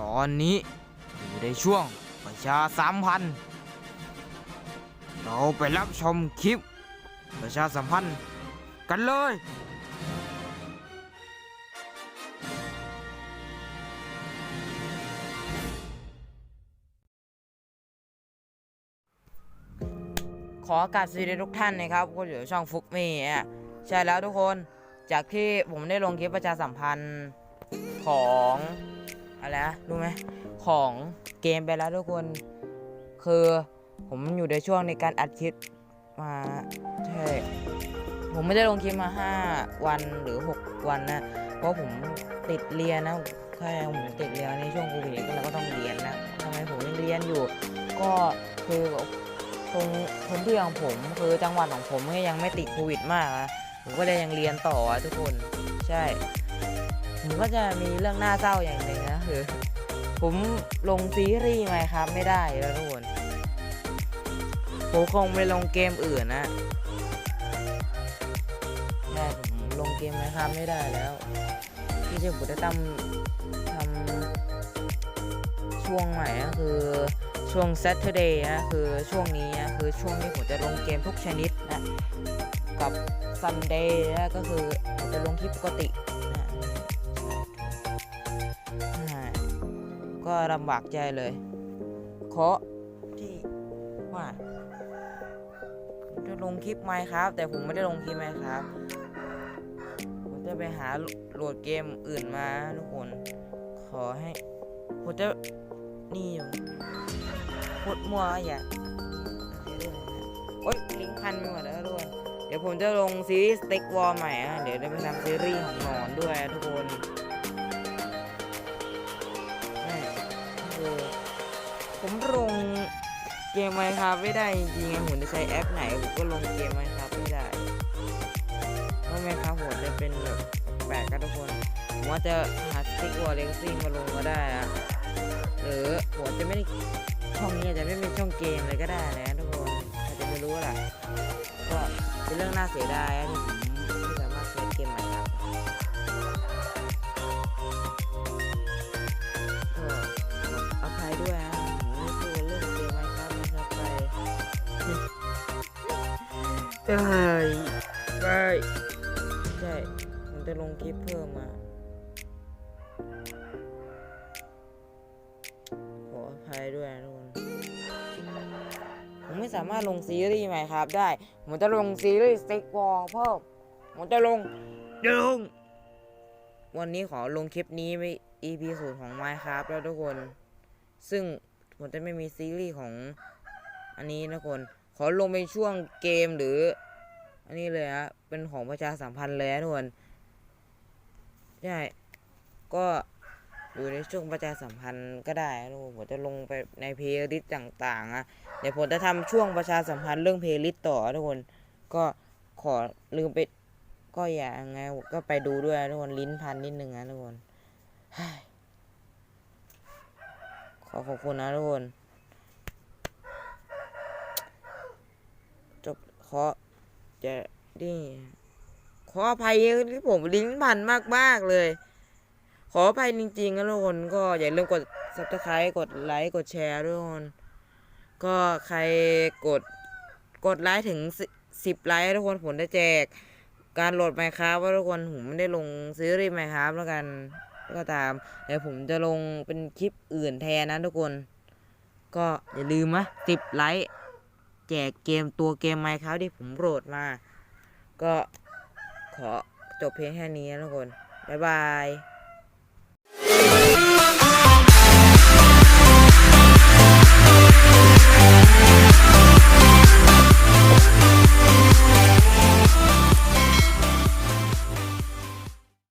ตอนนี้อยู่ในช่วงประชาสัมพันธ์ เราไปรับชมคลิป ประชาสัมพันธ์กันเลยขอโอกาสสวัสดีทุกท่านนะครับก็อยู่ช่องฟุกมี่ใช่แล้วทุกคน จากที่ผมได้ลงคลิปประชาสัมพันธ์ของ อะไรนะรู้ไหมของเกมไปแล้วทุกคน คือผมอยู่ในช่วงในการอัดคลิปมาใช่ผมไม่ได้ลงคลิปมา 5 วันหรือ 6 วันนะ เพราะผมติดเรียนนะใช่ผมติดเรียนในช่วงโควิดก็เราก็ต้องเรียนนะทำไมผมยังเรียนอยู่ ก็คือตรงพื้นที่ของผมคือจังหวัดของผมก็ยังไม่ติดโควิดมากนะผมก็เลยยังเรียนต่อทุกคน ใช่ ผมก็จะมีเรื่องน่าเศร้าอย่างหนึ่งนะคือ ผมลงซีรีส์ไหมครับไม่ได้แล้วทุกคนผมคงไปลงเกมอื่นนะใช่ผมลงเกมไหมครับไม่ได้แล้วที่จะผมจะทำทำช่วงใหม่ก็คือช่วง Saturday นะคือช่วงนี้นะคือช่วงที่ผมจะลงเกมทุกชนิดนะกับ Sunday นะก็คือจะลงคลิปปกติ ก็ลำบากใจเลยขอที่ว่าจะลงคลิปไหมครับ แต่ผมไม่ได้ลงคลิปไหมครับ ผมจะไปหาโหลดเกมอื่นมาทุกคน ขอให้ ผมจะนี่อยู่พดมัวอย่าโอ๊ยลิงพันไปหมดแล้วทุกคนเดี๋ยวผมจะลงซีรีส์สเต็กวอลใหม่ เดี๋ยวจะไปทำซีรีส์ของนอนด้วยทุกคน ผมลงเกมไหมครับไม่ได้จริงๆผมจะใช้แอปไหนผมก็ลงเกมไหมครับไม่ได้เพราะไมครับผมจะเป็นแบบแปลกกันทุกคนผมว่าจะหาสเต็กวอลเลกซิ่งมาลงก็ได้อะหรือผมจะไม่ได้ช่องนี้อาจจะไม่เป็นช่องเกมเลยก็ได้นะทุกคนอาจจะไม่รู้แหละก็เป็นเรื่องน่าเสียดายนะ ใช่ไปใช่ผมจะลงคลิปเพิ่มมาขออภัยด้วยนะทุกคนผมไม่สามารถลงซีรีส์ใหม่ครับได้ ผมจะลงซีรีส์สเต็กวอลเพิ่มผมจะลงจะลง วันนี้ขอลงคลิปนี้ไป EP ศูนย์ของ Minecraft แล้วทุกคน ซึ่งผมจะไม่มีซีรีส์ของอันนี้นะทุกคน อลงเป็นช่วงเกมหรือ อันนี้เลยฮะเป็นของประชาสัมพันธ์เลยนะทุกคนใช่ก็อยู่ในช่วงประชาสัมพันธ์ก็ได้นะทุกคนผมจะลงไปในเพลย์ลิสต์ต่างๆอะเดี๋ยวผมจะทำช่วงประชาสัมพันธ์เรื่องเพลย์ลิสต์ต่อทุกคนก็ขอลืมไปก็อย่าไงก็ไปดูด้วยทุกคนลิ้นพันนิดนึงนะทุกคนขอขอบคุณนะทุกคน จบ ขอจะนี่ขออภัยที่ผมลิ้นพันมากๆเลย ขออภัยจริงๆนะทุกคนก็อย่าลืมกด subscribe กดไลค์กดแชร์ด้วยทุกคนก็ใครกดกดไลค์ถึงสิบไลค์ทุกคนผมจะแจก การโหลดไมครับว่าทุกคนผมไม่ได้ลงซีรีส์ไมค์ครับแล้วกันก็ตามเดี๋ยวผมจะลงเป็นคลิปอื่นแทนนะทุกคน ก็อย่าลืมนะสิบไลค์ แจกเกมตัวเกมไมค์ครับที่ผมโหลดมา ก็ขอจบเพียงแค่นี้นะทุกคน บ๊ายบาย